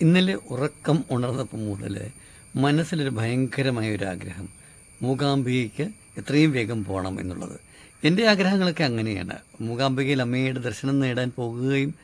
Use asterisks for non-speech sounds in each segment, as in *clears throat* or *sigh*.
ഇന്നലെ ഉറക്കം ഉണർന്നപ്പോൾ മുതൽ മനസ്സിലൊരു ഭയങ്കരമായ ഒരു ആഗ്രഹം മൂകാംബികയ്ക്ക് എത്രയും വേഗം പോകണം എന്നുള്ളത്. എന്റെ ആഗ്രഹങ്ങളൊക്കെ അങ്ങനെയാണ്. മൂകാംബികയിൽ അമ്മയുടെ ദർശനം നേടാൻ പോകുകയും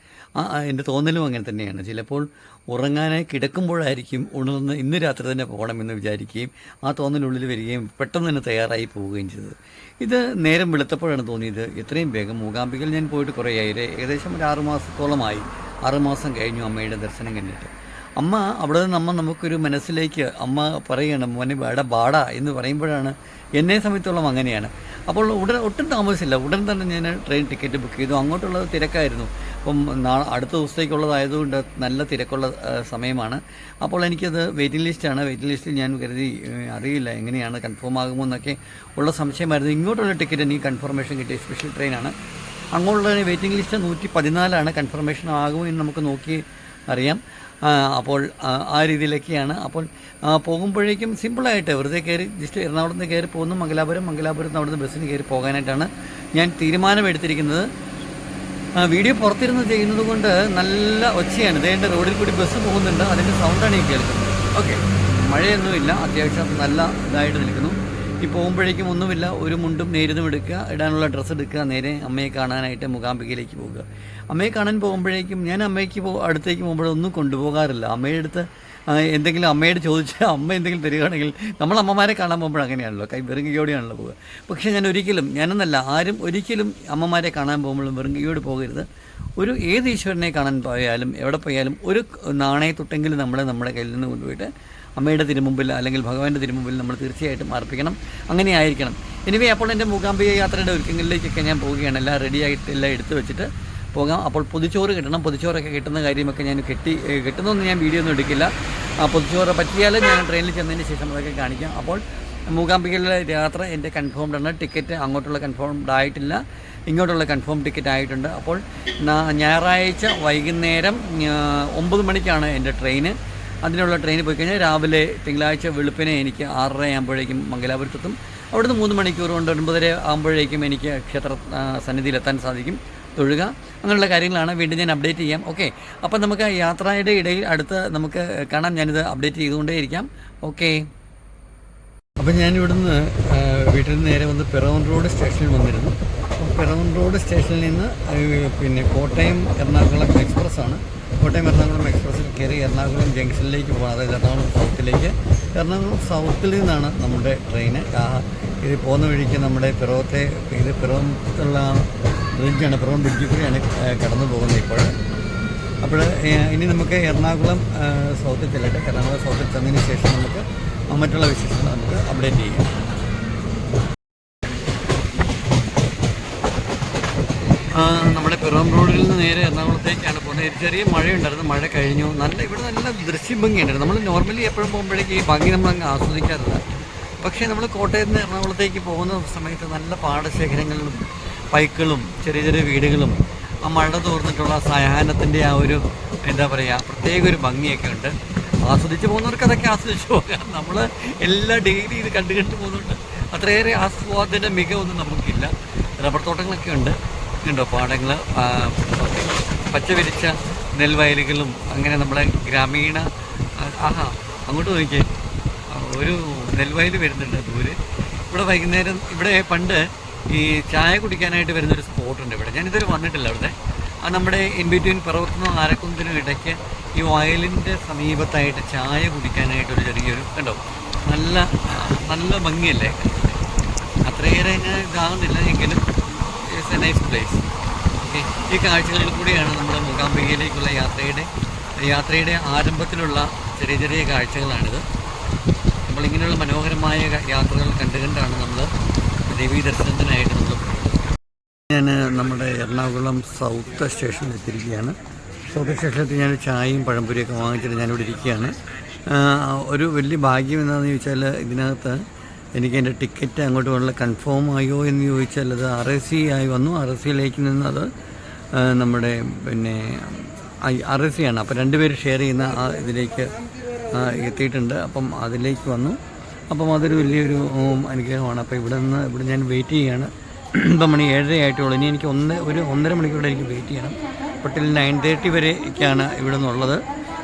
എന്റെ തോന്നലും അങ്ങനെ തന്നെയാണ്. ചിലപ്പോൾ ഉറങ്ങാനായി കിടക്കുമ്പോഴായിരിക്കും ഉണർന്ന് ഇന്ന് രാത്രി തന്നെ പോകണമെന്ന് വിചാരിക്കുകയും ആ തോന്നലുള്ളിൽ വരികയും പെട്ടെന്ന് തന്നെ തയ്യാറായി പോവുകയും ചെയ്തത്. ഇത് നേരം വെളുത്തപ്പോഴാണ് തോന്നിയത്. എത്രയും വേഗം മൂകാംബികയിൽ ഞാൻ പോയിട്ട് കുറേ ഒരു ഏകദേശം ഒരു ആറ് മാസത്തോളമായി. ആറുമാസം കഴിഞ്ഞു അമ്മയുടെ ദർശനം കണ്ടിട്ട് അമ്മ അവിടെ നിന്ന് അമ്മ നമുക്കൊരു മനസ്സിലേക്ക് അമ്മ പറയണം മോനെ ബാട ബാട എന്ന് പറയുമ്പോഴാണ് എന്നെ സംബന്ധിച്ചോളം അങ്ങനെയാണ്. അപ്പോൾ ഉടൻ ഒട്ടും താമസിച്ചില്ല. ഉടൻ തന്നെ ഞാൻ ട്രെയിൻ ടിക്കറ്റ് ബുക്ക് ചെയ്തു. അങ്ങോട്ടുള്ളത് തിരക്കായിരുന്നു. അപ്പം അടുത്ത ദിവസത്തേക്കുള്ളതായതുകൊണ്ട് നല്ല തിരക്കുള്ള സമയമാണ്. അപ്പോൾ എനിക്കത് വെയിറ്റിംഗ് ലിസ്റ്റാണ് വെയിറ്റിംഗ് ലിസ്റ്റിൽ ഞാൻ കരുതി അറിയില്ല എങ്ങനെയാണ് കൺഫേം ആകുമോ എന്നൊക്കെ ഉള്ള സംശയമായിരുന്നു. ഇങ്ങോട്ടുള്ള ടിക്കറ്റ് എനിക്ക് കൺഫർമേഷൻ കിട്ടിയ സ്പെഷ്യൽ ട്രെയിനാണ് അങ്ങോട്ടുള്ള വെയിറ്റിംഗ് ലിസ്റ്റ് നൂറ്റി പതിനാലാണ് കൺഫർമേഷൻ ആകുമോ എന്ന് നമുക്ക് നോക്കി അറിയാം. അപ്പോൾ ആ, രീതിയിലൊക്കെയാണ്. അപ്പോൾ പോകുമ്പോഴേക്കും സിമ്പിളായിട്ട് വെറുതെ കയറി ജസ്റ്റ് എറണാകുളത്ത് നിന്ന് കയറി പോകുന്നു. മംഗലാപുരം മംഗലാപുരത്ത് അവിടുന്ന് ബസ്സിന് കയറി പോകാനായിട്ടാണ് ഞാൻ തീരുമാനമെടുത്തിരിക്കുന്നത്. വീഡിയോ പുറത്തിരുന്ന് ചെയ്യുന്നത് കൊണ്ട് നല്ല ഒച്ചയാണ്. ഇതേണ്ട റോഡിൽ കൂടി ബസ് പോകുന്നുണ്ട്. അതിന്റെ സൗണ്ടാണ് ഈ കേൾക്കുന്നത്. ഓക്കെ മഴയൊന്നുമില്ല അത്യാവശ്യം നല്ല ഇതായിട്ട് നിൽക്കുന്നു. ഈ പോകുമ്പോഴേക്കും ഒന്നുമില്ല. ഒരു മുണ്ടും നേരിതും എടുക്കുക. ഇടാനുള്ള ഡ്രസ്സ് എടുക്കുക. നേരെ അമ്മയെ കാണാനായിട്ട് മൂകാംബികയിലേക്ക് പോകുക അമ്മയെ കാണാൻ പോകുമ്പോഴേക്കും ഞാൻ അമ്മയ്ക്ക് പോ അടുത്തേക്ക് പോകുമ്പോഴൊന്നും കൊണ്ടുപോകാറില്ല. അമ്മയുടെ അടുത്ത് എന്തെങ്കിലും അമ്മയോട് ചോദിച്ചാൽ അമ്മ എന്തെങ്കിലും തരികയാണെങ്കിൽ നമ്മൾ അമ്മമാരെ കാണാൻ പോകുമ്പോൾ അങ്ങനെയാണല്ലോ. കൈ വെറുങ്കയോടെയാണല്ലോ പോവുക. പക്ഷേ ഞാൻ ഒരിക്കലും ഞാനെന്നല്ല ആരും ഒരിക്കലും അമ്മമാരെ കാണാൻ പോകുമ്പോഴും വെറുങ്ങിയോട് പോകരുത്. ഒരു ഏത് ഈശ്വരനെ കാണാൻ പോയാലും എവിടെ പോയാലും ഒരു നാണയത്തൊട്ടെങ്കിലും നമ്മൾ നമ്മുടെ കയ്യിൽ നിന്ന് കൊണ്ടുപോയിട്ട് അമ്മയുടെ തിരുമുമ്പിൽ അല്ലെങ്കിൽ ഭഗവാന്റെ തിരുമുമ്പിൽ നമ്മൾ തീർച്ചയായിട്ടും അർപ്പിക്കണം. അങ്ങനെ ആയിരിക്കണം. എനിവേ അപ്പോൾ എന്റെ മൂകാംബിക യാത്രയുടെ ഒരുക്കങ്ങളിലേക്കൊക്കെ ഞാൻ പോവുകയാണ്. എല്ലാം റെഡിയായിട്ട് എല്ലാം എടുത്തു വെച്ചിട്ട് പോകാം. അപ്പോൾ പൊതിച്ചോറ് കിട്ടണം. പൊതിച്ചോറൊക്കെ കിട്ടുന്ന കാര്യമൊക്കെ ഞാൻ കെട്ടി കിട്ടുന്നൊന്നും ഞാൻ വീഡിയോ ഒന്നും എടുക്കില്ല. ആ പൊതിച്ചോറ് പറ്റിയാൽ ഞാൻ ട്രെയിനിൽ ചെന്നതിന് ശേഷം അതൊക്കെ കാണിക്കാം. അപ്പോൾ മൂകാംബികയിലെ യാത്ര എന്റെ കൺഫേംഡ് ആണ്. ടിക്കറ്റ് അങ്ങോട്ടുള്ള കൺഫേംഡ് ആയിട്ടില്ല. ഇങ്ങോട്ടുള്ള കൺഫേം ടിക്കറ്റ് ആയിട്ടുണ്ട്. അപ്പോൾ ഞായറാഴ്ച വൈകുന്നേരം ഒമ്പത് മണിക്കാണ് എന്റെ ട്രെയിന്. അതിനുള്ള ട്രെയിനിൽ പോയി കഴിഞ്ഞാൽ രാവിലെ തിങ്കളാഴ്ച വെളുപ്പിനെ എനിക്ക് ആറര ആകുമ്പോഴേക്കും മംഗലാപുരത്തെത്തും. അവിടുന്ന് മൂന്ന് മണിക്കൂർ കൊണ്ട് ഒൻപതര ആകുമ്പോഴേക്കും എനിക്ക് ക്ഷേത്ര സന്നിധിയിലെത്താൻ സാധിക്കും. തൊഴുക അങ്ങനെയുള്ള കാര്യങ്ങളാണ് വീണ്ടും ഞാൻ അപ്ഡേറ്റ് ചെയ്യാം. ഓക്കെ അപ്പം നമുക്ക് യാത്രയുടെ ഇടയിൽ അടുത്ത് നമുക്ക് കാണാം. ഞാനിത് അപ്ഡേറ്റ് ചെയ്തുകൊണ്ടേയിരിക്കാം ഓക്കെ അപ്പം ഞാൻ ഇവിടുന്ന് വീട്ടിൽ നിന്ന് നേരെ വന്ന് പിറവൻ റോഡ് സ്റ്റേഷനിൽ വന്നിരുന്നു. അപ്പം പിറവൻ റോഡ് സ്റ്റേഷനിൽ നിന്ന് പിന്നെ കോട്ടയം എറണാകുളം എക്സ്പ്രസ് ആണ്. കോട്ടയം എറണാകുളം എക്സ്പ്രസ്സിൽ കയറി എറണാകുളം ജംഗ്ഷനിലേക്ക് പോകണം അതായത് എറണാകുളം സൗത്തിലേക്ക് എറണാകുളം സൗത്തിൽ നിന്നാണ് നമ്മുടെ ട്രെയിന് ഇത് പോകുന്ന വഴിക്ക് നമ്മുടെ പിറവത്തെ ഇത് പിറവത്തുള്ള ബ്രിഡ്ജാണ് പ്രോം ബ്രിഡ്ജിൽ കൂടിയാണ് കടന്നു പോകുന്നത് ഇപ്പോൾ. അപ്പോൾ ഇനി നമുക്ക് എറണാകുളം സൗത്തിൽ ചെല്ലട്ടെ. എറണാകുളം സൗത്തിൽ ചെന്നതിന് ശേഷം നമുക്ക് മറ്റുള്ള വിശേഷങ്ങൾ നമുക്ക് അപ്ഡേറ്റ് ചെയ്യാം. നമ്മുടെ പിറവം റോഡിൽ നിന്ന് നേരെ എറണാകുളത്തേക്കാണ് പോകുന്നത്. ഒരു ചെറിയ മഴയുണ്ടായിരുന്നു. മഴ കഴിഞ്ഞു. നല്ല ഇവിടെ നല്ല ദൃശ്യഭംഗിയുണ്ടായിരുന്നു നമ്മൾ നോർമലി എപ്പോഴും പോകുമ്പോഴേക്ക് ഈ ഭംഗി നമ്മൾ അങ്ങ് ആസ്വദിക്കാറില്ല. പക്ഷേ നമ്മൾ കോട്ടയത്ത് നിന്ന് എറണാകുളത്തേക്ക് പോകുന്ന സമയത്ത് നല്ല പാടശേഖരങ്ങളും പൈക്കളും ചെറിയ ചെറിയ വീടുകളും ആ മഴ തോർന്നിട്ടുള്ള സയാനത്തിന്റെ ആ ഒരു എന്താ പറയുക പ്രത്യേക ഒരു ഭംഗിയൊക്കെ ഉണ്ട്. ആസ്വദിച്ച് പോകുന്നവർക്ക് അതൊക്കെ ആസ്വദിച്ച് പോകാം. നമ്മൾ എല്ലാ ഡെയിലി ഇത് കണ്ടു കണ്ടു പോകുന്നുണ്ട്. അത്രയേറെ ആസ്വാദന മികവൊന്നും നമുക്കില്ല. റബ്ബർ തോട്ടങ്ങളൊക്കെ ഉണ്ട് ഉണ്ടോ പാടങ്ങൾ പച്ചവിരിച്ച നെൽവയലുകളും അങ്ങനെ നമ്മുടെ ഗ്രാമീണ ആഹാ അങ്ങോട്ട് നോക്കിയേ. ഒരു നെൽവയൽ വരുന്നുണ്ട് ദൂരെ. ഇവിടെ വൈകുന്നേരം ഇവിടെ പണ്ട് ഈ ചായ കുടിക്കാനായിട്ട് വരുന്നൊരു സ്പോട്ടുണ്ട് ഇവിടെ. ഞാനിതുവരെ വന്നിട്ടില്ല അവിടെ. ആ നമ്മുടെ ഇൻ ബിറ്റ്വീൻ പിറവത്തുനിന്നും ആരക്കുന്നതിനും ഇടയ്ക്ക് ഈ വയലിന്റെ സമീപത്തായിട്ട് ചായ കുടിക്കാനായിട്ട് ഒരു ചെറിയൊരു കണ്ടോ? നല്ല നല്ല ഭംഗിയല്ലേ? അത്രയേറെ ഞാൻ ഇതാകുന്നില്ല എങ്കിലും it's a nice place okay ഈ കാഴ്ചകളിൽ കൂടിയാണ് നമ്മൾ മൂകാംബികയിലേക്കുള്ള യാത്രയുടെ യാത്രയുടെ ആരംഭത്തിലുള്ള ചെറിയ ചെറിയ കാഴ്ചകളാണിത്. നമ്മളിങ്ങനെയുള്ള മനോഹരമായ യാത്രകൾ കണ്ടുകൊണ്ടാണ് നമ്മൾ ദേവീ ദർശനത്തിനായിട്ട് ഞാൻ നമ്മുടെ എറണാകുളം സൗത്ത് സ്റ്റേഷനിൽ എത്തിയിരിക്കുകയാണ്. സൗത്ത് സ്റ്റേഷനിലെത്തി ഞാൻ ചായയും പഴംപൊരിയൊക്കെ വാങ്ങിച്ചിട്ട് ഞാനിവിടെ ഇരിക്കുകയാണ്. ഒരു വലിയ ഭാഗ്യം എന്താണെന്ന് ചോദിച്ചാൽ ഇതിനകത്ത് എനിക്ക് എന്റെ ടിക്കറ്റ് അങ്ങോട്ട് പോകാനുള്ള കൺഫേം ആയോ എന്ന് ചോദിച്ചാൽ അത് ആർ എസ് സി ആയി വന്നു. ആർ എസ് സിയിലേക്ക് നിന്നത് നമ്മുടെ പിന്നെ ആർ എസ് സി ആണ്. അപ്പോൾ രണ്ടുപേര് ഷെയർ ചെയ്യുന്ന ഇതിലേക്ക് എത്തിയിട്ടുണ്ട്. അപ്പം അതിലേക്ക് വന്നു. അപ്പം അതൊരു വലിയൊരു അനുഗ്രഹമാണ്. അപ്പോൾ ഇവിടെ നിന്ന് ഇവിടെ ഞാൻ വെയിറ്റ് ചെയ്യുകയാണ് *clears throat* ഇപ്പം മണി ഏഴര ആയിട്ടുള്ളൂ. ഇനി എനിക്ക് ഒന്ന് ഒരു ഒന്നര മണിക്കൂടെ എനിക്ക് വെയിറ്റ് ചെയ്യണം. ഹോട്ടൽ ടിൽ നയൻ തേർട്ടി വരെയൊക്കെയാണ് ഇവിടെ നിന്നുള്ളത്.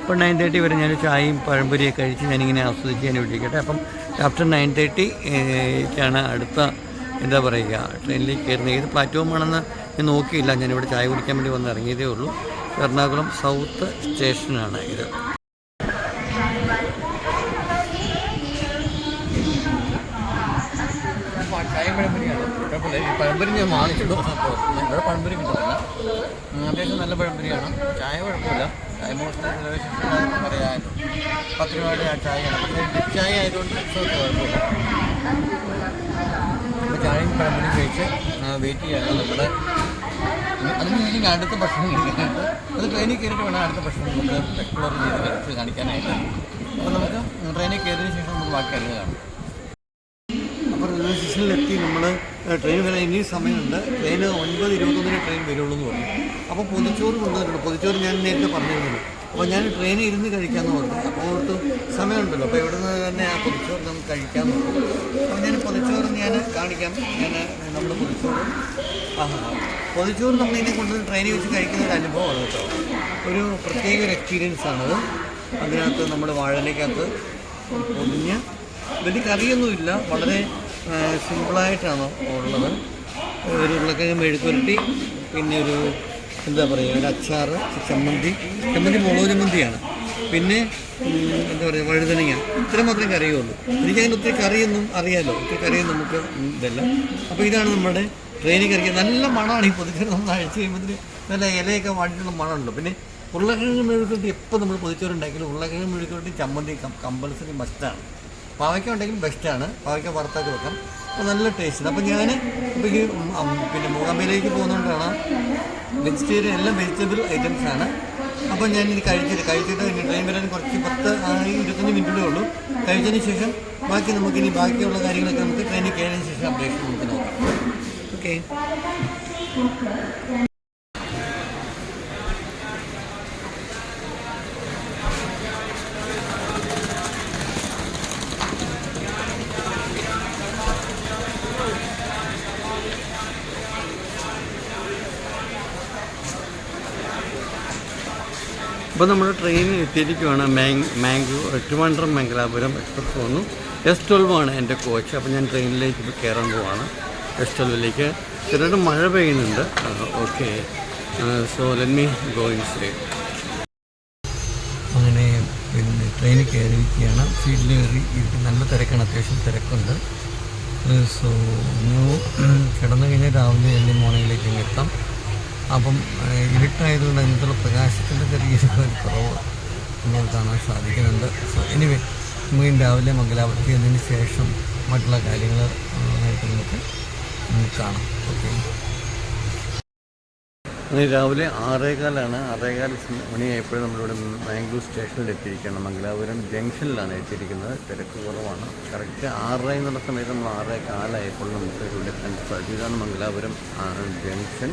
അപ്പോൾ നയൻ തേർട്ടി വരെ ഞാൻ ചായയും പഴംപൊരിയൊക്കെ കഴിച്ച് ഞാനിങ്ങനെ ആസ്വദിച്ച് ഞാൻ വിട്ടിരിക്കട്ടെ അപ്പം ആഫ്റ്റർ നയൻ തേർട്ടി ാണ് അടുത്ത എന്താ പറയുക ട്രെയിനിലേക്ക് കയറുന്നത്. ഏത് പ്ലാറ്റ്ഫോമാണെന്ന് ഞാൻ നോക്കിയില്ല. ഞാനിവിടെ ചായ കുടിക്കാൻ വേണ്ടി വന്ന് ഇറങ്ങിയതേ ഉള്ളൂ. എറണാകുളം സൗത്ത് സ്റ്റേഷനാണ് ഇത് ചായ പഴംപൊരിയാണ് കുഴപ്പമില്ല ഈ പഴംപൊരി ഞാൻ വാങ്ങിച്ചു ഇവിടെ പഴംപൊരി കിട്ടുന്നില്ല അത്യാവശ്യം നല്ല പഴംപൊരിയാണ്. ചായ കുഴപ്പമില്ല. ചായ മോസ്റ്റ്ലി പറയാമല്ലോ പത്ത് രൂപയുടെ ആ ചായയാണ്. പക്ഷേ ചായ ആയതുകൊണ്ട് കുഴപ്പമില്ല. അപ്പോൾ ചായയും പഴംപൊരിയും കഴിച്ച് വെയിറ്റ് ചെയ്യാണ് നമ്മുടെ അതിന് ശേഷം അടുത്ത ഭക്ഷണം കഴിക്കാനായിട്ട്. അത് ട്രെയിനിൽ കയറിയിട്ട് വേണം അടുത്ത ഭക്ഷണം നമുക്ക് എക്സ്പ്ലോർ ചെയ്ത് കാണിക്കാനായിട്ട്. അപ്പോൾ നമുക്ക് ട്രെയിനിൽ കയറിയതിന് ശേഷം നമുക്ക് ബാക്കി അറിയാം സ്റ്റേഷനിലെത്തി നമ്മൾ ട്രെയിൻ വരാൻ ഇനി സമയമുണ്ട്. ട്രെയിൻ ഒൻപത് ഇരുപത്തൊന്നിന് ട്രെയിൻ വരുള്ളൂ എന്ന് പറഞ്ഞു. അപ്പോൾ പൊതിച്ചോറ് കൊണ്ടുവന്നിട്ടുണ്ട് പൊതിച്ചോറ് ഞാൻ നേരത്തെ പറഞ്ഞിരുന്നു അപ്പോൾ ഞാൻ ട്രെയിനിൽ ഇരുന്ന് കഴിക്കാമെന്ന് പറഞ്ഞു. അപ്പോൾ ഓർത്ത് സമയമുണ്ടല്ലോ. അപ്പോൾ ഇവിടെ നിന്ന് തന്നെ ആ പൊതിച്ചോറ് നമുക്ക് കഴിക്കാമെന്ന് പറഞ്ഞു. അപ്പോൾ ഞാൻ പൊതിച്ചോറ് ഞാൻ കാണിക്കാം. ഞാൻ നമ്മുടെ പൊതിച്ചോറ്. ആ പൊതിച്ചോറ് നമ്മൾ ഇനി കൊണ്ടുവന്ന് ട്രെയിനിൽ വെച്ച് കഴിക്കുന്ന ഒരു അനുഭവമാണ് കേട്ടോ. ഒരു പ്രത്യേക ഒരു എക്സ്പീരിയൻസ് ആണത്. അതിനകത്ത് നമ്മൾ വാഴനയ്ക്കകത്ത് പൊതിഞ്ഞ് വലിയ കറിയൊന്നുമില്ല. വളരെ സിമ്പിളായിട്ടാണ് ഉള്ളത്. ഒരു ഉരുളക്കിഴങ്ങ് മെഴുക്കുരുട്ടി പിന്നെ ഒരു എന്താ പറയുക ഒരു അച്ചാർ ചമ്മന്തി. ചമ്മന്തി മുളക് ചമ്മന്തിയാണ്. പിന്നെ എന്താ പറയുക വഴുതനങ്ങ. ഇത്ര മാത്രമേ കറിയുള്ളൂ. എനിക്കങ്ങനെ ഒത്തിരി കറിയൊന്നും അറിയാമല്ലോ ഒത്തിരി കറിയൊന്നും നമുക്ക് ഇതല്ല. അപ്പോൾ ഇതാണ് നമ്മുടെ ട്രെയിനിൽ കറിക്ക് നല്ല മണമാണ് ഈ പൊതിച്ചോറ്. നമ്മൾ അഴിച്ച് കഴിയുമ്പോൾ നല്ല ഇലയൊക്കെ വാടിയിട്ടുള്ള മണമുണ്ടല്ലോ പിന്നെ ഉരുളക്കിഴങ്ങ് മെഴുക്കുരുട്ടി എപ്പോൾ നമ്മൾ പൊതിച്ചോറുണ്ടാക്കിയാലും ഉരുളക്കിഴങ്ങ് മെഴുക്കുരുട്ടി ചമ്മന്തി കമ്പൽസറി മസ്റ്റാണ്. പാവയ്ക്ക ഉണ്ടെങ്കിൽ ബെസ്റ്റാണ് പാവയ്ക്ക വറുത്തൊക്കെ വെക്കാം. അപ്പോൾ നല്ല ടേസ്റ്റ് അപ്പോൾ ഞാൻ ഇപ്പോൾ ഈ പിന്നെ മൂകാമ്പയിലേക്ക് പോകുന്നതുകൊണ്ടാണ് വെജിറ്റേറിയൻ എല്ലാം വെജിറ്റബിൾ ഐറ്റംസ് ആണ്. അപ്പോൾ ഞാൻ ഇത് കഴിച്ചിട്ട് കഴിച്ചിട്ട് ഇനി ട്രെയിൻ വരാൻ കുറച്ച് പത്ത് ഇരുപത്തഞ്ച് മിനിറ്റേ ഉള്ളൂ. കഴിച്ചതിന് ശേഷം ബാക്കി നമുക്ക് ഇനി ബാക്കിയുള്ള കാര്യങ്ങളൊക്കെ നമുക്ക് ട്രെയിനിൽ കയറിയതിന് ശേഷം അപ്ഡേഷൻ നമുക്ക് നോക്കാം. ഓക്കെ ഇപ്പോൾ നമ്മുടെ ട്രെയിനിൽ എത്തിയിരിക്കുകയാണ് മാങ് മാംഗ്ലൂർ ട്രിവാൻഡ്രം മംഗലാപുരം എക്സ്പ്രസ് പോകുന്നു. എസ് ട്വൽവ് ആണ് എന്റെ കോച്ച് അപ്പോൾ ഞാൻ ട്രെയിനിലേക്ക് ഇപ്പോൾ കയറാൻ പോവാണ്. എസ് ട്വൽവിലേക്ക് ചെറുതായിട്ട് മഴ പെയ്യുന്നുണ്ട്. Okay so let me go inside അങ്ങനെ പിന്നെ ട്രെയിനിൽ കയറിയിരിക്കുകയാണ്. സീറ്റിൽ കയറി ഇരിക്കും നല്ല തിരക്കാണ്. അത്യാവശ്യം തിരക്കുണ്ട്. സോ ന്യൂ കിടന്നു കഴിഞ്ഞാൽ രാവിലെ ഏർലി മോർണിംഗിലേക്ക് എത്താം. അപ്പം ഇരുട്ടായതുകൊണ്ട് അതിനകത്തുള്ള പ്രകാശത്തിന്റെ ചെറിയൊരു കുറവ് നമുക്ക് കാണാൻ സാധിക്കുന്നുണ്ട്. സോ എനിവേ മീൻ രാവിലെ മംഗലാപുരത്തി എന്നതിന് ശേഷം മറ്റുള്ള കാര്യങ്ങൾ ആയിട്ട് നമുക്ക് കാണാം. ഓക്കെ രാവിലെ ആറേകാലാണ് ആറേകാൽ മണിയായപ്പോഴും നമ്മളിവിടെ മാംഗ്ലൂർ സ്റ്റേഷനിൽ എത്തിയിരിക്കുകയാണ്. മംഗലാപുരം ജംഗ്ഷനിലാണ് എത്തിയിരിക്കുന്നത്. തിരക്ക് കുറവാണ്. കറക്റ്റ് ആറര എന്നുള്ള സമയത്ത് നമ്മൾ ആറേ കാലായപ്പോൾ നമുക്ക് ഇവിടെ എത്താൻ സാധിച്ചു ഇതാണ് മംഗലാപുരം ജംഗ്ഷൻ.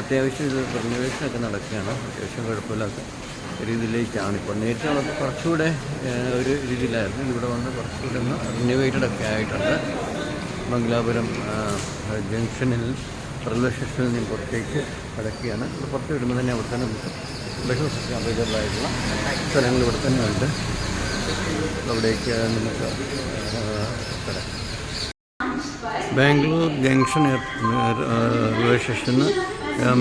അത്യാവശ്യം ഇത് റിനോവേഷനൊക്കെ നടക്കുകയാണ്. അത്യാവശ്യം കുഴപ്പമില്ലാത്ത രീതിയിലേക്കാണ് ഇപ്പോൾ നേരത്തെ നമുക്ക് കുറച്ചുകൂടെ ഒരു രീതിയിലായിരുന്നു. ഇവിടെ വന്ന് കുറച്ചുകൂടെ ഒന്ന് റിനോവേറ്റഡ് ഒക്കെ ആയിട്ടുണ്ട്. മംഗലാപുരം ജംഗ്ഷനിൽ റെയിൽവേ സ്റ്റേഷനിൽ നിന്ന് പുറത്തേക്ക് കിടക്കുകയാണ്. ഇവിടെ പുറത്ത് വിടുമ്പോൾ തന്നെ അവിടെ തന്നെ നമുക്ക് ബഹുസൊക്കെ അവൈലബിളായിട്ടുള്ള സ്ഥലങ്ങൾ ഇവിടെ തന്നെ ഉണ്ട്. അവിടേക്ക് നമുക്ക് ബാംഗ്ലൂർ ജംഗ്ഷൻ റെയിൽവേ സ്റ്റേഷനിൽ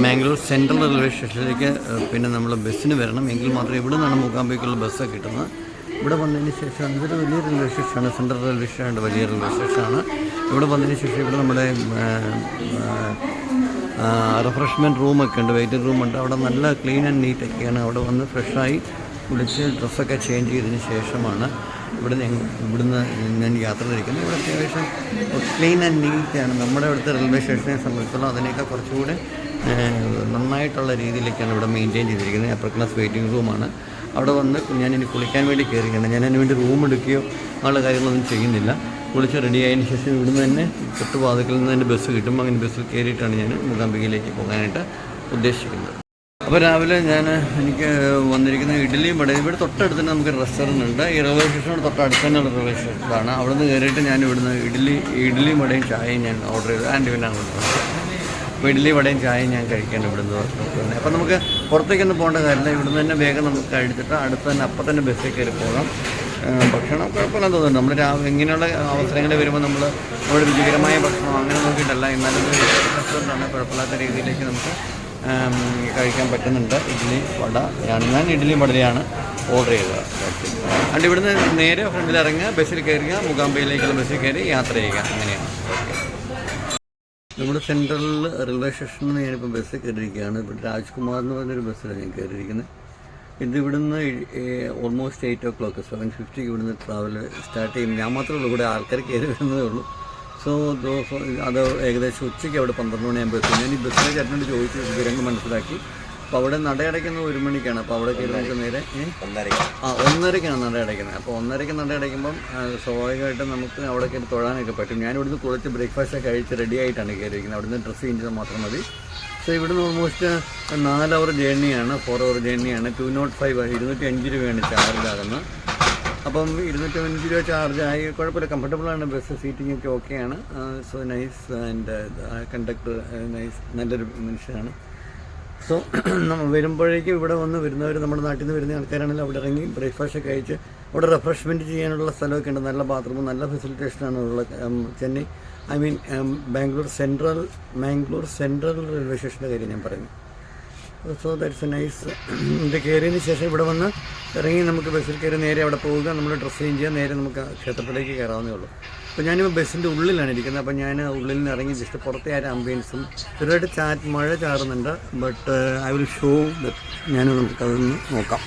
മാംഗ്ലൂർ സെൻട്രൽ റെയിൽവേ സ്റ്റേഷനിലേക്ക് പിന്നെ നമ്മൾ ബസ്സിന് വരണം. എങ്കിൽ മാത്രമേ ഇവിടെ നിന്നാണ് മൂകാംബിക്കുള്ള ബസ്സൊക്കെ കിട്ടുന്നത്. ഇവിടെ വന്നതിന് ശേഷം ഇതൊരു വലിയ റെയിൽവേ സ്റ്റേഷനാണ്. സെൻട്രൽ റെയിൽവേ സ്റ്റേഷനുണ്ട് വലിയ റെയിൽവേ സ്റ്റേഷനാണ്. ഇവിടെ വന്നതിന് ശേഷം ഇവിടെ നമ്മുടെ റിഫ്രഷ്മെന്റ് റൂമൊക്കെ ഉണ്ട് വെയിറ്റിംഗ് റൂമുണ്ട്. അവിടെ നല്ല ക്ലീൻ ആൻഡ് നീറ്റ് ഒക്കെയാണ് അവിടെ വന്ന് ഫ്രഷായി കുളിച്ച് ഡ്രസ്സൊക്കെ ചേഞ്ച് ചെയ്തതിന് ശേഷമാണ് ഇവിടെ ഇവിടുന്ന് ഞാൻ യാത്ര തിരിക്കുന്നത്. ഇവിടെ അത്യാവശ്യം ക്ലീൻ ആൻഡ് നീറ്റാണ്. നമ്മുടെ ഇവിടുത്തെ റെയിൽവേ സ്റ്റേഷനെ സംബന്ധിച്ചിടത്തോളം അതിനേക്കാൾ കുറച്ചുകൂടെ നന്നായിട്ടുള്ള രീതിയിലേക്കാണ് ഇവിടെ മെയിന്റെയിൻ ചെയ്തിരിക്കുന്നത്. അപ്പർ ക്ലാസ് വെയിറ്റിംഗ് റൂമാണ് അവിടെ വന്ന് ഞാൻ ഇനി കുളിക്കാൻ വേണ്ടി കയറിയാണ് ഞാൻ അതിന് വേണ്ടി റൂം എടുക്കുകയോ അങ്ങനെയുള്ള കാര്യങ്ങളൊന്നും ചെയ്യുന്നില്ല. കുളിച്ച് റെഡി ആയതിനു ശേഷം ഇവിടുന്ന് തന്നെ തൊട്ടുപാതക്കിൽ നിന്ന് തന്നെ ബസ് കിട്ടും അങ്ങനെ ബസ്സിൽ കയറിയിട്ടാണ് ഞാൻ മൂകാംബികയിലേക്ക് പോകാനായിട്ട് ഉദ്ദേശിക്കുന്നത്. അപ്പോൾ രാവിലെ ഞാൻ എനിക്ക് വന്നിരിക്കുന്ന ഇഡ്ഡലിയും വട ഇവിടെ തൊട്ടടുത്ത് തന്നെ നമുക്ക് റെസ്റ്റോറന്റ് ഉണ്ട്. ഈ റെയിൽവേ സ്റ്റേഷനോട് തൊട്ടടുത്ത് തന്നെയുള്ള റെയിൽവേ സ്റ്റേഷനാണ് അവിടെ കയറിയിട്ട് ഞാൻ ഇവിടുന്ന് ഇഡ്ഡലി ഇഡ്ഡലിയും വടയും ചായയും ഞാൻ ഓർഡർ ചെയ്തു. ആൻഡ് പിന്നെ അങ്ങോട്ട് അപ്പോൾ ഇഡ്ഡലി വടയും ചായയും ഞാൻ കഴിക്കാൻ ഇവിടുന്ന് തന്നെ അപ്പോൾ നമുക്ക് പുറത്തേക്കൊന്നും പോകേണ്ട കാര്യമില്ല. ഇവിടുന്ന് തന്നെ വേഗം നമുക്ക് കഴിച്ചിട്ട് അടുത്ത് തന്നെ അപ്പം തന്നെ ബസ്സിൽ കയറി പോകാം ഭക്ഷണം കുഴപ്പമില്ല തോന്നുന്നു. നമ്മൾ രാവിലെ ഇങ്ങനെയുള്ള അവസരങ്ങൾ വരുമ്പോൾ നമ്മൾ നമ്മുടെ രുചികരമായ ഭക്ഷണം അങ്ങനെ നോക്കിയിട്ടല്ല. എന്നാലും റെസ്റ്റോറന്റാണ് കുഴപ്പമില്ലാത്ത രീതിയിലേക്ക് നമുക്ക് കഴിക്കാൻ പറ്റുന്നുണ്ട്. ഇഡ്ഡലി വട ഞാൻ ഞാൻ ഇഡ്ഡലി വടയാണ് ഓർഡർ ചെയ്തത്. അതുകൊണ്ട് ഇവിടുന്ന് നേരെ ഫ്രണ്ടിൽ ഇറങ്ങുക ബസ്സിൽ കയറുക മുഖാമ്പയിലേക്കുള്ള ബസ്സിൽ കയറി യാത്ര ചെയ്യുക. അങ്ങനെയാണ്. നമ്മുടെ സെൻട്രലിൽ റെയിൽവേ സ്റ്റേഷനിൽ നിന്ന് ഞാനിപ്പോൾ ബസ്സിൽ കയറിയിരിക്കുകയാണ്. ഇവിടെ രാജ്കുമാർ എന്ന് പറഞ്ഞൊരു ബസ്സിലാണ് ഞാൻ കയറിയിരിക്കുന്നത്. ഇത് ഇവിടുന്ന് almost eight o'clock seven ഫിഫ്റ്റിക്ക് ഇവിടുന്ന് ട്രാവൽ സ്റ്റാർട്ട് ചെയ്യും ഞാൻ മാത്രമേ ഉള്ളൂ ഇവിടെ ആൾക്കാർ കയറി വരുന്നതേ ഉള്ളൂ. സോ ദിവസം അത് ഏകദേശം ഉച്ചയ്ക്ക് അവിടെ പന്ത്രണ്ട് മണിയാകുമ്പോൾ എത്തും ഞാൻ ഈ ബസ്സിലെ ചേട്ടനോട് ചോദിച്ചു വിവരങ്ങൾ മനസ്സിലാക്കി. അപ്പോൾ അവിടെ നടയടയ്ക്കുന്നത് ഒരു മണിക്കാണ്. അപ്പോൾ അവിടെ നമുക്ക് നേരെ? ആ ഒന്നരയ്ക്കാണ് നട അടയ്ക്കുന്നത് അപ്പോൾ ഒന്നരയ്ക്ക് നട അടയ്ക്കുമ്പം ആ, സ്വാഭാവികമായിട്ടും നമുക്ക് അവിടെ കയറി തൊഴാനൊക്കെ പറ്റും. ഞാൻ ഇവിടുന്ന് കുളിച്ച് ബ്രേക്ക്ഫാസ്റ്റ് ഒക്കെ കഴിച്ച് റെഡി ആയിട്ടാണ് കയറിയിരിക്കുന്നത്. അവിടുന്ന് ഡ്രസ്സ് ചെയ്ത് മാത്രം മതി. സോ ഇവിടുന്ന് ഓൾമോസ്റ്റ് നാല് അവർ ജേർണിയാണ് ഫോർ അവർ ജേർണിയാണ് ടു നോട്ട് ഫൈവ് ഇരുന്നൂറ്റി അഞ്ച് രൂപയാണ് ചാർജ് ആകുന്നത്. അപ്പം ഇരുന്നൂറ്റി അഞ്ച് രൂപ ചാർജ് ആയി. കുഴപ്പമില്ല. കംഫർട്ടബിളാണ് ബസ് സീറ്റിംഗ് ഒക്കെ ഓക്കെയാണ് so nice and conductor nice നല്ലൊരു മനുഷ്യനാണ്. സോ *clears throat* നമ്മൾ വരുമ്പോഴേക്കും ഇവിടെ വന്ന് വരുന്നവർ നമ്മുടെ നാട്ടിൽ നിന്ന് വരുന്ന ആൾക്കാരാണെങ്കിൽ അവിടെ ഇറങ്ങി ബ്രേക്ക്ഫാസ്റ്റ് ഒക്കെ കഴിച്ച് അവിടെ റിഫ്രഷ്മെന്റ് ചെയ്യാനുള്ള സ്ഥലമൊക്കെ ഉണ്ട്. നല്ല ബാത്റൂം നല്ല ഫെസിലിറ്റേഷനാണ് ഉള്ള Chennai. I mean Bangalore central Mangalore central railway സ്റ്റേഷന്റെ കാര്യം ഞാൻ പറയുന്നു. സോ ദാറ്റ്സ് എ നൈസ് ഇത് കയറിയതിന് ശേഷം ഇവിടെ വന്ന് ഇറങ്ങി നമുക്ക് ബസ്സിൽ കയറി നേരെ അവിടെ പോവുക. നമ്മൾ ഡ്രസ്സ് ചേഞ്ച് ചെയ്യുക നേരെ നമുക്ക് ക്ഷേത്രത്തിലേക്ക് കയറാവുന്നേ ഉള്ളൂ. അപ്പോൾ ഞാനിപ്പോൾ ബസ്സിന്റെ ഉള്ളിലാണ് ഇരിക്കുന്നത്. അപ്പോൾ ഞാൻ ഉള്ളിൽ നിന്ന് ഇറങ്ങി ജസ്റ്റ് പുറത്തെ ആ ആംബിയൻസും ചെറുതായിട്ട് ചാറ്റ് മഴ ചാറുന്നുണ്ട്. ബട്ട് ഐ വിൽ ഷോ ഞാൻ നമുക്കതൊന്ന് നോക്കാം.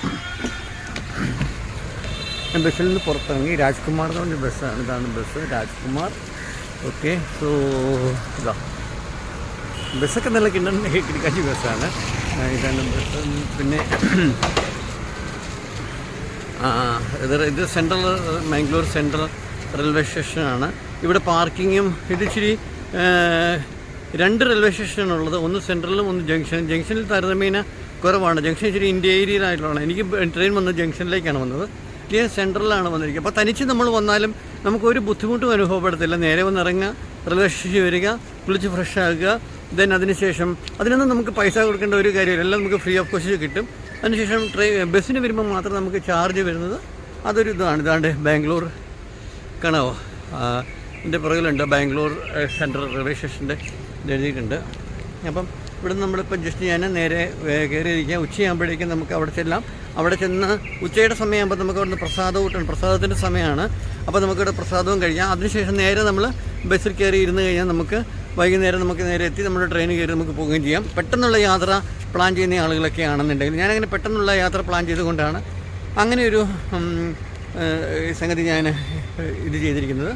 ഞാൻ ബസ്സിൽ നിന്ന് പുറത്തിറങ്ങി. രാജ്കുമാർ എന്ന് പറഞ്ഞ ബസ്സാണ്. ഇതാണ് ബസ്. രാജ്കുമാർ. ഓക്കെ സോ ഇതാ. ബസ്സൊക്കെ നല്ല കിണ്ണൻ കിടക്കാച്ചി ബസ്സാണ്. ഇതാണ് ബസ്. പിന്നെ ഇത് ഇത് സെൻട്രൽ മാംഗ്ലൂർ സെൻട്രൽ റെയിൽവേ സ്റ്റേഷനാണ്. ഇവിടെ പാർക്കിങ്ങും ഇത് ഇച്ചിരി രണ്ട് റെയിൽവേ സ്റ്റേഷനാണുള്ളത് ഒന്ന് സെൻട്രലും ഒന്ന് ജംഗ്ഷൻ ജംഗ്ഷനിൽ താരതമ്യേന കുറവാണ്. ജംഗ്ഷൻ ഇച്ചിരി ഇന്ത്യ ഏരിയയിലായിട്ടുള്ളതാണ് എനിക്ക് ട്രെയിൻ വന്നത് ജംഗ്ഷനിലേക്കാണ് വന്നത്. ഇത് സെൻട്രലിലാണ് വന്നിരിക്കുന്നത് അപ്പോൾ തനിച്ച് നമ്മൾ വന്നാലും നമുക്കൊരു ബുദ്ധിമുട്ടും അനുഭവപ്പെടത്തില്ല. നേരെ വന്ന് ഇറങ്ങുക റെയിൽവേ സ്റ്റേഷനിൽ വരിക കുളിച്ച് ഫ്രഷ് ആകുക ദെൻ അതിനുശേഷം അതിനൊന്നും നമുക്ക് പൈസ കൊടുക്കേണ്ട ഒരു കാര്യമില്ല. എല്ലാം നമുക്ക് ഫ്രീ ഓഫ് കോസ്റ്റ് കിട്ടും. അതിനുശേഷം ട്രെയിൻ ബസ്സിന് വരുമ്പോൾ മാത്രം നമുക്ക് ചാർജ് വരുന്നത് അതൊരു ഇതാണ്. ഇതാണ്ട് ബാംഗ്ലൂർ കാണാവോ? എന്റെ പുറകിലുണ്ട് ബാംഗ്ലൂർ സെൻട്രൽ റെയിൽവേ സ്റ്റേഷന്റെ എഴുതിയിട്ടുണ്ട്. അപ്പം ഇവിടെ നമ്മളിപ്പോൾ ജസ്റ്റ് ഞാൻ നേരെ കയറിയിരിക്കുക കയറിയിരിക്കാം. ഉച്ചയാകുമ്പോഴേക്കും നമുക്ക് അവിടെ ചെല്ലാം. അവിടെ ചെന്ന് ഉച്ചയുടെ സമയമാകുമ്പോൾ നമുക്ക് അവിടുന്ന് പ്രസാദം കൂട്ടണം പ്രസാദത്തിന്റെ സമയമാണ്. അപ്പോൾ നമുക്കിവിടെ പ്രസാദവും കഴിക്കാം. അതിനുശേഷം നേരെ നമ്മൾ ബസ്സിൽ കയറി ഇരുന്ന് കഴിഞ്ഞാൽ നമുക്ക് വൈകുന്നേരം നമുക്ക് നേരെ എത്തി. നമ്മുടെ ട്രെയിൻ കയറി നമുക്ക് പോവുകയും ചെയ്യാം. പെട്ടെന്നുള്ള യാത്ര പ്ലാൻ ചെയ്യുന്ന ആളുകളൊക്കെ ആണെന്നുണ്ടെങ്കിൽ ഞാനങ്ങനെ പെട്ടെന്നുള്ള യാത്ര പ്ലാൻ ചെയ്തുകൊണ്ടാണ് അങ്ങനെ ഒരു സംഗതി ഞാൻ ഇത് ചെയ്തിരിക്കുന്നത്.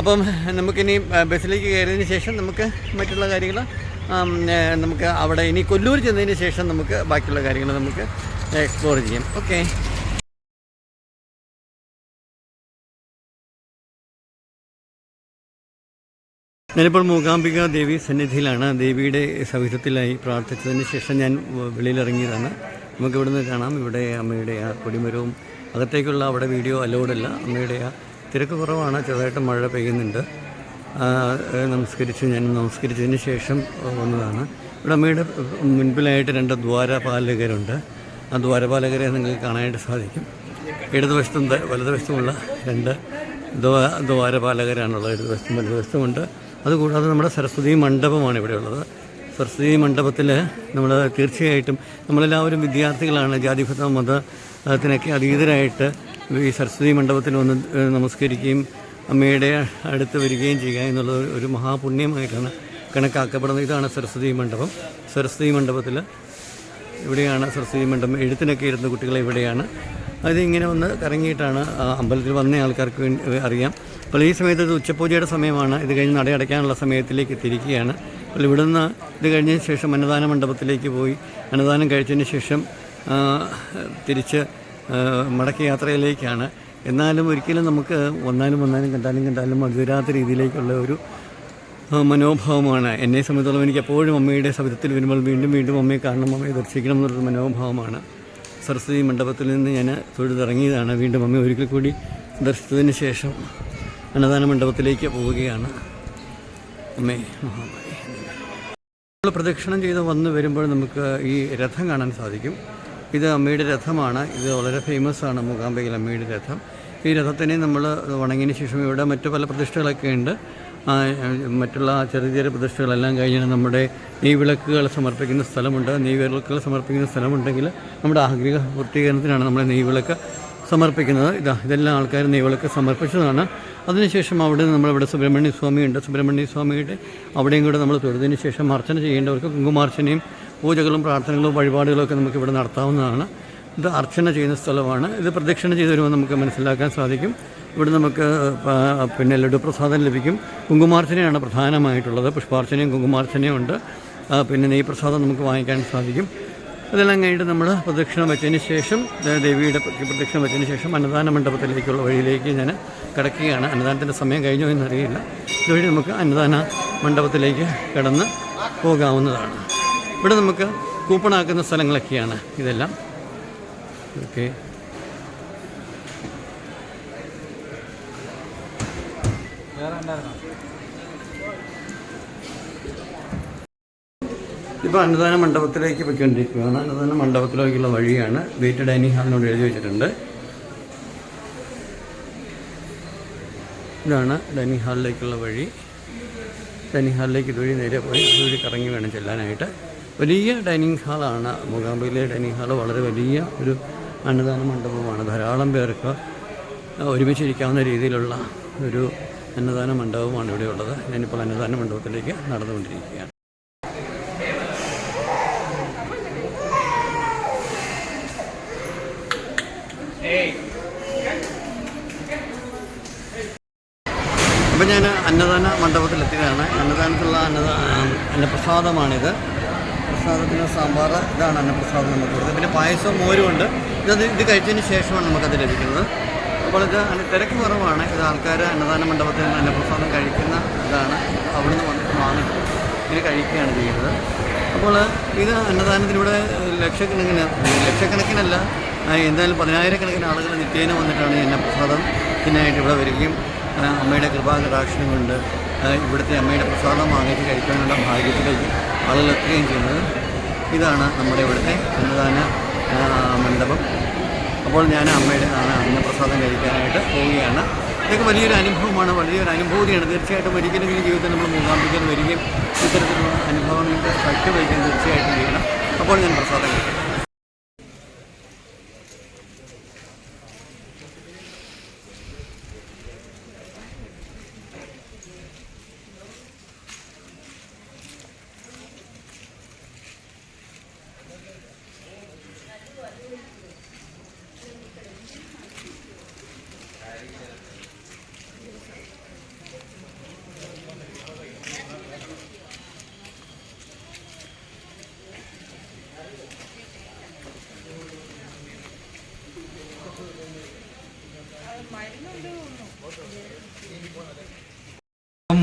അപ്പം നമുക്കിനി ബസ്സിലേക്ക് കയറിയതിന് ശേഷം നമുക്ക് മറ്റുള്ള കാര്യങ്ങൾ നമുക്ക് അവിടെ ഇനി കൊല്ലൂർ ചെന്നതിന് ശേഷം നമുക്ക് ബാക്കിയുള്ള കാര്യങ്ങൾ നമുക്ക് എക്സ്പ്ലോർ ചെയ്യാം. ഓക്കെ ഞാനിപ്പോൾ മൂകാംബിക ദേവി സന്നിധിയിലാണ്. ദേവിയുടെ സവിധത്തിലായി പ്രാർത്ഥിച്ചതിന് ശേഷം ഞാൻ വെളിയിലിറങ്ങിയതാണ്. നമുക്കിവിടുന്ന് കാണാം. ഇവിടെ അമ്മയുടെ ആ കൊടിമരവും അകത്തേക്കുള്ള അവിടെ വീഡിയോ അലോഡല്ല അമ്മയുടെ ആ തിരക്ക് കുറവാണ്. ചെറുതായിട്ട് മഴ പെയ്യുന്നുണ്ട്. നമസ്കരിച്ച്. ഞാൻ നമസ്കരിച്ചതിന് ശേഷം വന്നതാണ്. ഇവിടെ അമ്മയുടെ മുൻപിലായിട്ട് രണ്ട് ദ്വാരപാലകരുണ്ട്. ആ ദ്വാരപാലകരെ നിങ്ങൾക്ക് കാണാനായിട്ട് സാധിക്കും. ഇടതുവശത്തും വലതുവശത്തുമുള്ള രണ്ട് ദ്വാ- ദ്വാരപാലകരാണുള്ളത്. ഇടതുവശത്തും വലതുവശത്തുമുണ്ട്. അതുകൂടാതെ നമ്മുടെ സരസ്വതി മണ്ഡപമാണ് ഇവിടെയുള്ളത്. സരസ്വതി മണ്ഡപത്തിൽ നമ്മൾ തീർച്ചയായിട്ടും നമ്മളെല്ലാവരും വിദ്യാർത്ഥികളാണ്. ജാതിപത മതത്തിനൊക്കെ അതീതരായിട്ട് ഈ സരസ്വതി മണ്ഡപത്തിൽ വന്ന് നമസ്കരിക്കുകയും അമ്മയുടെ അടുത്ത് വരികയും ചെയ്യുക എന്നുള്ളത് ഒരു മഹാപുണ്യമായിട്ടാണ് കണക്കാക്കപ്പെടുന്നത്. ഇതാണ് സരസ്വതി മണ്ഡപം. സരസ്വതി മണ്ഡപത്തിൽ ഇവിടെയാണ് സരസ്വതി മണ്ഡപം. എഴുത്തിനൊക്കെ ഇരുന്ന കുട്ടികൾ ഇവിടെയാണ്. അതിങ്ങനെ വന്ന് കറങ്ങിയിട്ടാണ് അമ്പലത്തിൽ വന്ന ആൾക്കാർക്ക് വേണ്ടി അറിയാം. അപ്പോൾ ഈ സമയത്ത് ഇത് ഉച്ചപൂജയുടെ സമയമാണ്. ഇത് കഴിഞ്ഞ് നടയടയ്ക്കാനുള്ള സമയത്തിലേക്ക് എത്തിയിരിക്കുകയാണ്. അപ്പോൾ ഇവിടുന്ന് ഇത് കഴിഞ്ഞതിന് ശേഷം അന്നദാന മണ്ഡപത്തിലേക്ക് പോയി. അന്നദാനം കഴിച്ചതിന് ശേഷം തിരിച്ച് മടക്ക യാത്രയിലേക്കാണ്. എന്നാലും ഒരിക്കലും നമുക്ക് വന്നാലും വന്നാലും കണ്ടാലും കണ്ടാലും മധുരാത്ത രീതിയിലേക്കുള്ള ഒരു മനോഭാവമാണ്. എന്നെ സംബന്ധിച്ചോളം എനിക്ക് എപ്പോഴും അമ്മയുടെ സവിധത്തിൽ വരുമ്പോൾ വീണ്ടും വീണ്ടും അമ്മയെ കാണണം അമ്മയെ ദർശിക്കണം എന്നുള്ളൊരു മനോഭാവമാണ്. സരസ്വതി മണ്ഡപത്തിൽ നിന്ന് ഞാൻ തൊഴുതിറങ്ങിയതാണ്. വീണ്ടും അമ്മയെ ഒരിക്കൽ കൂടി ദർശിച്ചതിന് ശേഷം അന്നദാന മണ്ഡപത്തിലേക്ക് പോവുകയാണ് അമ്മേ മഹാമായി പ്രദക്ഷിണം ചെയ്ത് വന്ന് വരുമ്പോൾ നമുക്ക് ഈ രഥം കാണാൻ സാധിക്കും. ഇത് അമ്മയുടെ രഥമാണ്. ഇത് വളരെ ഫേമസ് ആണ് മൂകാംബികയിൽ അമ്മയുടെ രഥം. ഈ രഥത്തിനെ നമ്മൾ വണങ്ങിയതിന് ശേഷം ഇവിടെ മറ്റു പല പ്രതിഷ്ഠകളൊക്കെ ഉണ്ട്. മറ്റുള്ള ചെറിയ ചെറിയ പ്രതിഷ്ഠകളെല്ലാം കഴിഞ്ഞാൽ നമ്മുടെ നെയ്വിളക്കുകൾ സമർപ്പിക്കുന്ന സ്ഥലമുണ്ട്. നെയ്വിളക്കുകൾ സമർപ്പിക്കുന്ന സ്ഥലമുണ്ടെങ്കിൽ നമ്മുടെ ആഗ്രഹ പൂർത്തീകരണത്തിനാണ് നമ്മുടെ നെയ്വിളക്ക് സമർപ്പിക്കുന്നത്. ഇതാ ഇതെല്ലാം ആൾക്കാർ നെയ്വിളക്ക് സമർപ്പിച്ചതാണ്. അതിനുശേഷം അവിടെ നമ്മളിവിടെ സുബ്രഹ്മണ്യ സ്വാമിയുണ്ട്. സുബ്രഹ്മണ്യ സ്വാമിയുടെ അവിടെയും കൂടെ നമ്മൾ തൊഴുതിന് ശേഷം അർച്ചന ചെയ്യേണ്ടവർക്ക് കുങ്കുമാർച്ചനയും പൂജകളും പ്രാർത്ഥനകളും വഴിപാടുകളും ഒക്കെ നമുക്ക് ഇവിടെ നടത്താവുന്നതാണ്. ഇത് അർച്ചന ചെയ്യുന്ന സ്ഥലമാണ്. ഇത് പ്രദക്ഷിണ ചെയ്ത് വരുമ്പോൾ നമുക്ക് മനസ്സിലാക്കാൻ സാധിക്കും. ഇവിടെ നമുക്ക് പിന്നെ ലഡു പ്രസാദം ലഭിക്കും. കുങ്കുമാർച്ചനയാണ് പ്രധാനമായിട്ടുള്ളത്. പുഷ്പാർച്ചനയും കുങ്കുമാർച്ചനയും ഉണ്ട്. പിന്നെ നെയ്പ്രസാദം നമുക്ക് വാങ്ങിക്കാൻ സാധിക്കും. അതെല്ലാം കഴിഞ്ഞിട്ട് നമ്മൾ പ്രദക്ഷിണം വെച്ചതിന് ശേഷം ദേവിയുടെ പ്ര- പ്രദക്ഷിണം വെച്ചതിന് ശേഷം അന്നദാന മണ്ഡപത്തിലേക്കുള്ള വഴിയിലേക്ക് ഞാൻ കിടക്കുകയാണ്. അന്നദാനത്തിന്റെ സമയം കഴിഞ്ഞോ എന്നറിയില്ല. ഇതുവഴി നമുക്ക് അന്നദാന മണ്ഡപത്തിലേക്ക് കിടന്ന് പോകാവുന്നതാണ്. ഇവിടെ നമുക്ക് കൂപ്പണാക്കുന്ന സ്ഥലങ്ങളൊക്കെയാണ് ഇതെല്ലാം. ഓക്കെ. ഇപ്പോൾ അന്നദാന മണ്ഡപത്തിലേക്ക് പോയിക്കൊണ്ടിരിക്കുകയാണ്. അന്നദാന മണ്ഡപത്തിലേക്കുള്ള വഴിയാണ് വെയിറ്റ് ഡൈനിങ് ഹാളിനോട് എഴുതി വെച്ചിട്ടുണ്ട്. ഇതാണ് ഡൈനിങ് ഹാളിലേക്കുള്ള വഴി. ഡൈനിങ് ഹാളിലേക്ക് ഇതുവഴി നേരെ പോയി. ഇതുവഴി കറങ്ങി വേണം ചെല്ലാനായിട്ട്. വലിയ ഡൈനിങ് ഹാളാണ് മൂകാംബിയിലെ ഡൈനിങ് ഹാൾ വളരെ വലിയ ഒരു അന്നദാന മണ്ഡപമാണ്. ധാരാളം പേർക്ക് ഒരുമിച്ചിരിക്കാവുന്ന രീതിയിലുള്ള ഒരു അന്നദാന മണ്ഡപമാണ് ഇവിടെ ഉള്ളത്. ഞാനിപ്പോൾ അന്നദാന മണ്ഡപത്തിലേക്ക് നടന്നുകൊണ്ടിരിക്കുകയാണ്. അപ്പം ഞാൻ അന്നദാന മണ്ഡപത്തിലെത്തിയതാണ്. അന്നദാനത്തിലുള്ള അന്നദാ അന്നപ്രസാദമാണിത്. പ്രസാദത്തിന് സാമ്പാർ ഇതാണ് അന്നപ്രസാദം നമുക്ക് കൊടുത്തത്. പിന്നെ പായസവും മോരും ഉണ്ട്. ഇത് ഇത് കഴിച്ചതിന് ശേഷമാണ് നമുക്കത് ലഭിക്കുന്നത്. അപ്പോൾ ഇത് തിരക്ക് കുറവാണ്. ഇത് ആൾക്കാർ അന്നദാന മണ്ഡപത്തിൽ നിന്ന് അന്നപ്രസാദം കഴിക്കുന്ന ഇതാണ്. അവിടെ നിന്ന് വന്നിട്ട് വാങ്ങിട്ട് ഇങ്ങനെ കഴിക്കുകയാണ് ചെയ്യുന്നത്. അപ്പോൾ ഇത് അന്നദാനത്തിലൂടെ ലക്ഷക്കണക്കിന് ലക്ഷക്കണക്കിനല്ല എന്തായാലും പതിനായിരക്കണക്കിന് ആളുകൾ നിത്യേന വന്നിട്ടാണ് ഈ അന്നപ്രസാദത്തിനായിട്ട് ഇവിടെ വരികയും അമ്മയുടെ കൃപാകടാക്ഷം കൊണ്ട് ഇവിടുത്തെ അമ്മയുടെ പ്രസാദം വാങ്ങിച്ച് കഴിക്കാനുള്ള ഭാഗ്യത്തിലേക്ക് എത്തുകയും ചെയ്യുന്നത്. ഇതാണ് നമ്മുടെ ഇവിടുത്തെ അന്നദാന മണ്ഡപം. അപ്പോൾ ഞാൻ അമ്മയുടെ അന്നപ്രസാദം കഴിക്കാനായിട്ട് പോവുകയാണ്. ഇതൊക്കെ വലിയൊരു അനുഭവമാണ്. വലിയൊരു അനുഭൂതിയാണ്. തീർച്ചയായിട്ടും ഒരിക്കലും ഈ ജീവിതത്തിൽ നമ്മൾ മൂന്നാമ്പിക്കാൻ വരികയും ഇത്തരത്തിലുള്ള അനുഭവങ്ങൾക്ക് ശക്തി വഹിക്കാൻ തീർച്ചയായിട്ടും ചെയ്യണം. അപ്പോൾ ഞാൻ പ്രസാദം കഴിക്കും.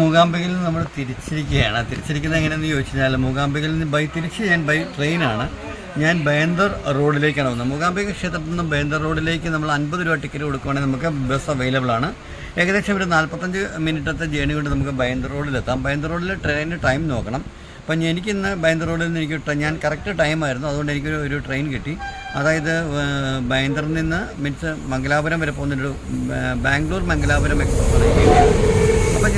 മൂകാംബികയിൽ നിന്ന് നമ്മൾ തിരിച്ചിരിക്കുകയാണ്. തിരിച്ചിരിക്കുന്നത് എങ്ങനെയെന്ന് ചോദിച്ചു കഴിഞ്ഞാൽ മൂകാംബികയിൽ നിന്ന് ബൈ തിരിച്ച് ഞാൻ ബൈ ട്രെയിനാണ് ഞാൻ ബേന്ദർ റോഡിലേക്കാണ് വന്നത് മൂകാംബിക ക്ഷേത്രത്തിൽ നിന്ന് ബേന്ദർ റോഡിലേക്ക് നമ്മൾ അൻപത് രൂപ ടിക്കറ്റ് കൊടുക്കുവാണെങ്കിൽ നമുക്ക് ബസ് അവൈലബിൾ ആണ്. ഏകദേശം ഒരു നാൽപ്പത്തഞ്ച് മിനിറ്റത്തെ ജേണി കൊണ്ട് നമുക്ക് ബൈന്ദർ റോഡിലെത്താം ബൈന്ദർ റോഡിൽ ട്രെയിനിന് ടൈം നോക്കണം. അപ്പം എനിക്കിന്ന് ബൈന്ദർ റോഡിൽ നിന്ന് എനിക്ക് ഞാൻ കറക്റ്റ് ടൈമായിരുന്നു അതുകൊണ്ട് എനിക്ക് ഒരു ട്രെയിൻ കിട്ടി. അതായത് ബൈന്ദറിൽ നിന്ന് മീൻസ് മംഗലാപുരം വരെ പോകുന്നൊരു ബാംഗ്ലൂർ മംഗലാപുരം എക്സ്പ്രസ്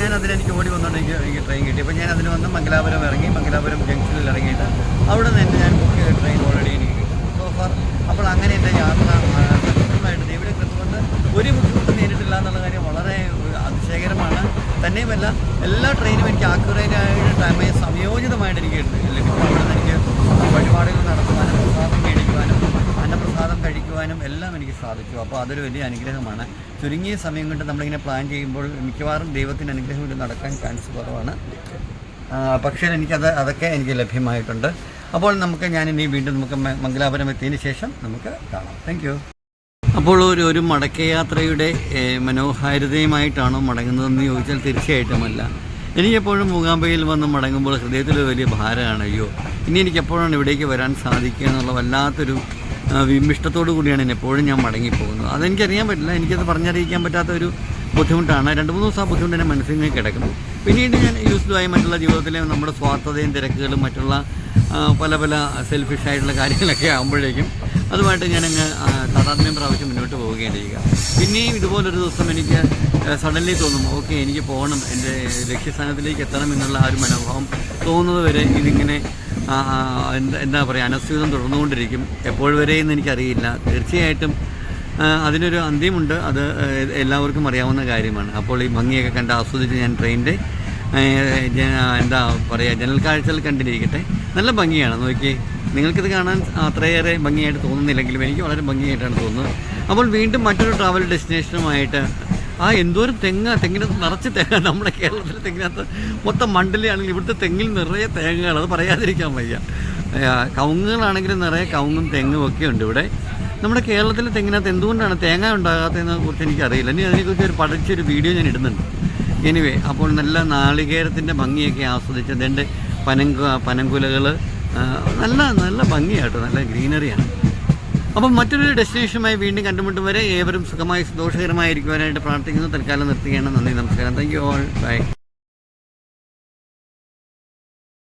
ഞാൻ അതിലെനിക്ക് ഓടി വന്നുകൊണ്ട് എനിക്ക് ട്രെയിൻ കിട്ടി. അപ്പോൾ ഞാൻ അതിന് വന്ന് മംഗലാപുരം ഇറങ്ങി മംഗലാപുരം ജംഗ്ഷനിൽ ഇറങ്ങിയിട്ട് അവിടെ നിന്ന് ഞാൻ ബുക്ക് ചെയ്ത ട്രെയിൻ ഓൾറെഡി എനിക്ക് കിട്ടി. സോ ഫാർ അപ്പോൾ അങ്ങനെ എന്റെ യാത്ര സക്സസ്ഫുള്ളായിട്ട് ദൈവം കൃത്യമുണ്ട് ഒരു ബുദ്ധിമുട്ടും നേരിട്ടില്ല എന്നുള്ള കാര്യം വളരെ അതിശയകരമാണ്. തന്നെയുമല്ല എല്ലാ ട്രെയിനും എനിക്ക് ആക്യുറേറ്റ് ആയിട്ട് ടൈമേ സംയോജിതമായിട്ട് എനിക്ക് ലഭിക്കും അവിടെ നിന്ന് എനിക്ക് വഴിപാടുകൾ നടത്തുവാനും പ്രസാദം മേടിക്കുവാനും അന്നപ്രസാദം കഴിക്കുവാനും എല്ലാം എനിക്ക് സാധിച്ചു. അപ്പോൾ അതൊരു വലിയ അനുഗ്രഹമാണ്. ചുരുങ്ങിയ സമയം കൊണ്ട് നമ്മളിങ്ങനെ പ്ലാൻ ചെയ്യുമ്പോൾ മിക്കവാറും ദൈവത്തിന്റെ അനുഗ്രഹം കൊണ്ട് നടക്കാൻ ചാൻസ് കുറവാണ്. പക്ഷേ എനിക്കത് അതൊക്കെ എനിക്ക് ലഭ്യമായിട്ടുണ്ട്. അപ്പോൾ നമുക്ക് ഞാനിനി വീണ്ടും നമുക്ക് മംഗലാപുരം എത്തിയതിന് ശേഷം നമുക്ക് കാണാം. താങ്ക് അപ്പോൾ ഒരു ഒരു മടക്കയാത്രയുടെ മനോഹാരിതയുമായിട്ടാണോ മടങ്ങുന്നതെന്ന് ചോദിച്ചാൽ തീർച്ചയായിട്ടുമല്ല. എനിക്കെപ്പോഴും മൂകാംബയിൽ വന്ന് മടങ്ങുമ്പോൾ ഹൃദയത്തിൽ വലിയ ഭാരമാണ്. അയ്യോ ഇനി എനിക്കെപ്പോഴാണ് ഇവിടേക്ക് വരാൻ സാധിക്കുക എന്നുള്ള വല്ലാത്തൊരു വിമിഷ്ടത്തോടു കൂടിയാണ് ഞാൻ എപ്പോഴും ഞാൻ മടങ്ങിപ്പോകുന്നത്. അതെനിക്കറിയാൻ പറ്റില്ല. എനിക്കത് പറഞ്ഞറിയിക്കാൻ പറ്റാത്ത ഒരു ബുദ്ധിമുട്ടാണ്. രണ്ട് മൂന്ന് ദിവസം ആ ബുദ്ധിമുട്ട് എന്റെ മനസ്സിൽ നിന്ന് കിടക്കും പിന്നീട് ഞാൻ യൂസ്ഡുമായി മറ്റുള്ള ജീവിതത്തിലെ നമ്മുടെ സ്വാർത്ഥതയും തിരക്കുകളും മറ്റുള്ള പല പല സെൽഫിഷ് ആയിട്ടുള്ള കാര്യങ്ങളൊക്കെ ആകുമ്പോഴേക്കും അതുമായിട്ട് ഞാൻ അങ്ങ് താതാത്മ്യം പ്രാവശ്യം മുന്നോട്ട് പോവുകയാണ് ചെയ്യുക. പിന്നെയും ഇതുപോലൊരു ദിവസം എനിക്ക് സഡൻലി തോന്നും ഓക്കെ എനിക്ക് പോകണം. എന്റെ ലക്ഷ്യസ്ഥാനത്തിലേക്ക് എത്തണം എന്നുള്ള ആ ഒരു മനോഭാവം തോന്നുന്നത് വരെ ഇതിങ്ങനെ എന്താ പറയുക അനസ്യൂതം തുടർന്നുകൊണ്ടിരിക്കും. എപ്പോൾ വരെയെന്ന് എനിക്കറിയില്ല. തീർച്ചയായിട്ടും അതിനൊരു അന്ത്യമുണ്ട്. അത് എല്ലാവർക്കും അറിയാവുന്ന കാര്യമാണ്. അപ്പോൾ ഈ ഭംഗിയൊക്കെ കണ്ട് ആസ്വദിച്ച് ഞാൻ ട്രെയിനിന്റെ എന്താ പറയുക ജനൽ കാഴ്ചകൾ കണ്ടിരിക്കട്ടെ. നല്ല ഭംഗിയാണ് നോക്കി നിങ്ങൾക്കിത് കാണാൻ അത്രയേറെ ഭംഗിയായിട്ട് തോന്നുന്നില്ലെങ്കിലും എനിക്ക് വളരെ ഭംഗിയായിട്ടാണ് തോന്നുന്നത്. അപ്പോൾ വീണ്ടും മറ്റൊരു ട്രാവൽ ഡെസ്റ്റിനേഷനുമായിട്ട് ആ എന്തോരം തെങ്ങ തെങ്ങിനകത്ത് നിറച്ച് തേങ്ങ. നമ്മുടെ കേരളത്തിലെ തെങ്ങിനകത്ത് മൊത്തം മണ്ടലിയാണെങ്കിൽ ഇവിടുത്തെ തെങ്ങിൽ നിറയെ തേങ്ങകൾ അത് പറയാതിരിക്കാൻ വയ്യ. കവുങ്ങുകളാണെങ്കിലും നിറയെ കവുങ്ങും തെങ്ങും ഒക്കെ ഉണ്ട് ഇവിടെ. നമ്മുടെ കേരളത്തിലെ തെങ്ങിനകത്ത് എന്തുകൊണ്ടാണ് തേങ്ങ ഉണ്ടാകാത്തതിനെ കുറിച്ച് എനിക്കറിയില്ല. ഇനി അതിനെക്കുറിച്ച് ഒരു പഠിച്ചൊരു വീഡിയോ ഞാൻ ഇടുന്നുണ്ട്. എനിവേ അപ്പോൾ നല്ല നാളികേരത്തിന്റെ ഭംഗിയൊക്കെ ആസ്വദിച്ച് അതിന്റെ പനങ്കു പനങ്കുലകൾ നല്ല നല്ല ഭംഗിയാട്ടോ. നല്ല ഗ്രീനറിയാണ്. അപ്പം മറ്റൊരു ഡെസ്റ്റിനേഷനുമായി വീണ്ടും കണ്ടുമുട്ടും വരെ ഏവരും സുഖമായി സന്തോഷകരമായിരിക്കുവാനായിട്ട് പ്രാർത്ഥിക്കുന്നു. തൽക്കാലം നിർത്തുകയാണ്. നന്ദി നമസ്കാരം. Thank you all by